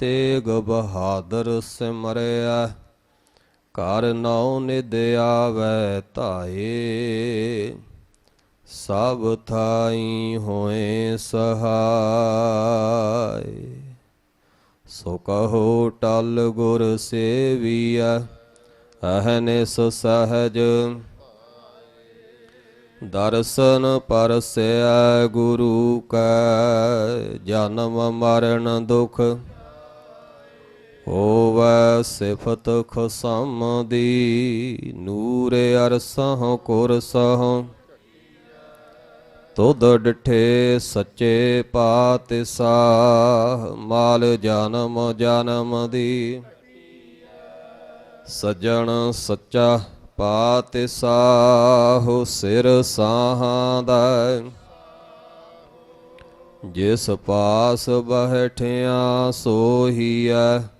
ਤੇਗ ਬਹਾਦਰ ਸਿਮਰਿਆ, ਘਰ ਨੌ ਨਿਦ ਆਵੈ ਧਾਏ। ਸਭ ਥਾਈ ਹੋਏ ਸਹਾਈ ਸੋ ਕਹੋ ਟਲ ਗੁਰ ਸੇਵੀਐ, ਅਹਨਿਸ ਸਹਜ। ਦਰਸ਼ਨ ਪਰਸੈ ਗੁਰੂ ਕੈ, ਜਨਮ ਮਰਨ ਦੁਖ ਹੋਵੈ ਸਿਫਤ ਖਸਮ ਦੀ, ਨੂਰ ਅਰਸਹੁ ਕੁਰਸਹੁ ਤੁਧ ਡਿਠੇ ਸੱਚੇ ਪਾਤਸ਼ਾਹ ਮਾਲ ਜਨਮ ਜਨਮ ਦੀ। ਸਜਣ ਸੱਚਾ ਪਾਤਸ਼ਾਹ ਸਿਰ ਸਾਹਾਂ ਦਾ। ਜਿਸ ਪਾਸ ਬਹਿਠਿਆ ਸੋਹੀਐ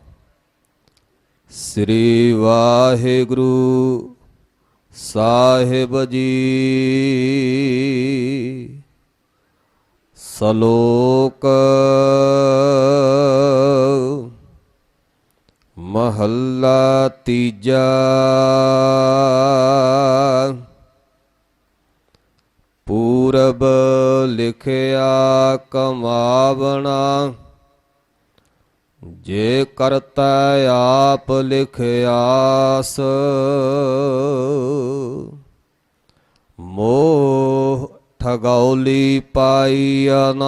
ਸ੍ਰੀ ਵਾਹਿਗੁਰੂ ਸਾਹਿਬ ਜੀ। ਸਲੋਕ ਮਹੱਲਾ ਤੀਜਾ। ਪੂਰਬ ਲਿਖਿਆ ਕਮਾਵਣਾ। ਜੇ ਕਰਤਾ ਆਪ ਲਿਖਿਆਸ ਮੋਹ ਠਗੌਲੀ ਪਾਈਨ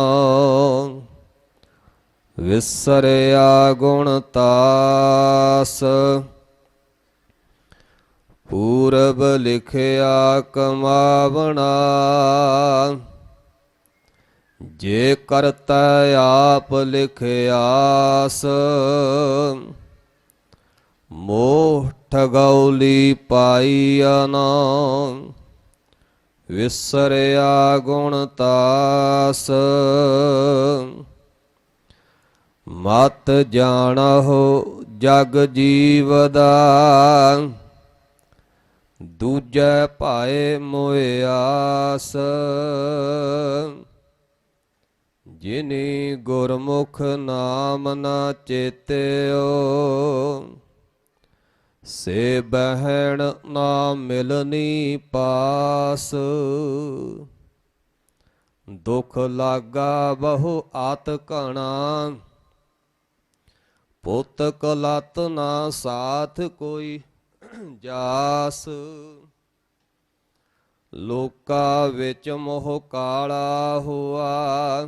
ਵਿਸਰਿਆ ਗੁਣ ਤਾਸ ਪੂਰਬ ਲਿਖਿਆ ਕਮਾਵਣਾ। ਜੇ ਕਰਤਾ ਆਪ ਲਿਖਿਆਸ ਮੋਹ ਠਗੌਲੀ ਪਾਈ ਪਾਈਨ ਵਿਸਰਿਆ ਗੁਣ ਤਾਸ। ਮਤ ਜਾਣਹੁ ਜਗ ਜੀਵਦਾ, ਦੂਜੈ ਭਾਏ ਮੋਇਆਸ ਜਿਨੀ ਗੁਰਮੁਖ ਨਾਮ ਨਾ ਚੇਤਿਓ, ਸੇ ਬਹਿਣ ਨਾ ਮਿਲਨੀ ਪਾਸ। ਦੁਖ ਲਾਗਾ ਬਹੁ ਆਤ ਘਣਾ ਪੁੱਤ ਕਲਤ ਨਾ ਸਾਥ ਕੋਈ ਜਾਸ। ਲੋਕਾ ਵਿੱਚ ਮੋਹ ਕਾਲਾ ਹੁਆ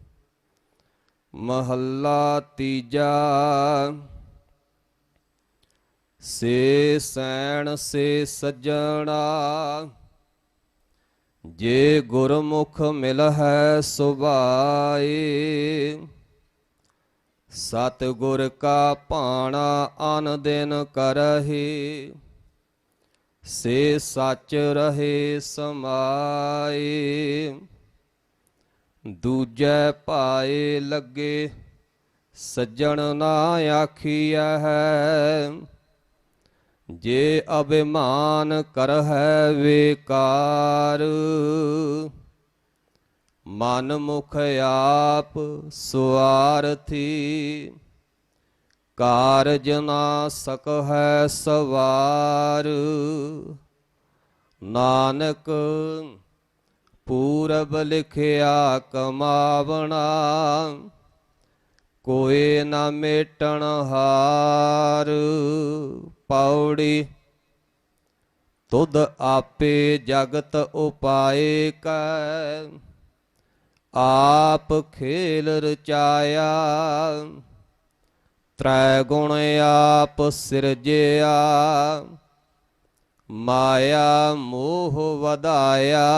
ਮਹੱਲਾ ਤੀਜਾ। ਸੇ ਸੈਣ ਸੇ ਸੱਜਣਾ, ਜੇ ਗੁਰਮੁਖ ਮਿਲ ਹੈ ਸੁਭਾਏ ਸਤ ਗੁਰ ਕਾ ਭਾਣਾ ਅਨ ਦਿਨ ਕਰਹਿ, ਸੇ ਸੱਚ ਰਹੇ ਸਮਾਏ। ਦੂਜੈ ਪਾਏ ਲੱਗੇ, ਸੱਜਣ ਨਾ ਆਖੀਐ ਹੈ। ਜੇ ਅਭਿਮਾਨ ਕਰਹਿ ਵੇਕਾਰ ਮਨ ਮੁਖ ਆਪ ਸੁਆਰਥੀ, ਕਾਰਜ ਨਾ ਸਕਹਿ ਸਵਾਰ। ਨਾਨਕ ਪੂਰਬ ਲਿਖਿਆ ਕਮਾਵਣਾ ਕੋਏ ਨਾ ਮੇਟਣ ਹਾਰ ਪੌੜੀ। ਤੁਧ ਆਪੇ ਜਗਤ ਉਪਾਏ ਕੈ, ਆਪ ਖੇਲ ਰਚਾਇਆ। ਤ੍ਰੈ ਗੁਣ ਆਪ ਸਿਰਜਿਆ ਮਾਇਆ ਮੋਹ ਵਧਾਇਆ।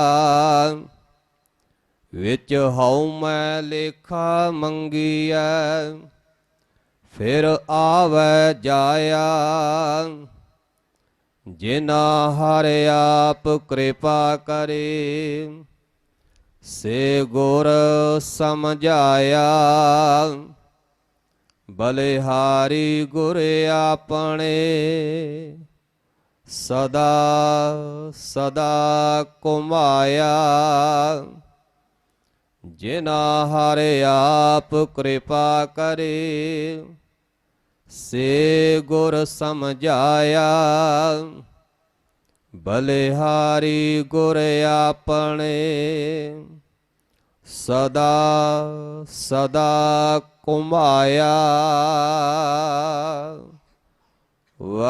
ਵਿੱਚ ਹਉ ਮੈਂ ਲੇਖਾ ਮੰਗੀਐ, ਫਿਰ ਆਵੈ ਜਾਇਆ। ਜਿਨਾ ਹਰ ਆਪ ਕਿਰਪਾ ਕਰੇ, ਸੇ ਗੁਰ ਸਮਝਾਇਆ। ਬਲਿਹਾਰੀ ਗੁਰ ਆਪਣੇ ਸਦਾ ਸਦਾ ਕੁਮਾਇਆ। ਜਿਨਾ ਹਰ ਆਪ ਕਿਰਪਾ ਕਰੇ, ਸੇ ਗੁਰ ਸਮਝਾਇਆ। ਬਲਿਹਾਰੀ ਗੁਰ ਆਪਣੇ, ਸਦਾ ਸਦਾ ਕੁਮਾਇਆ।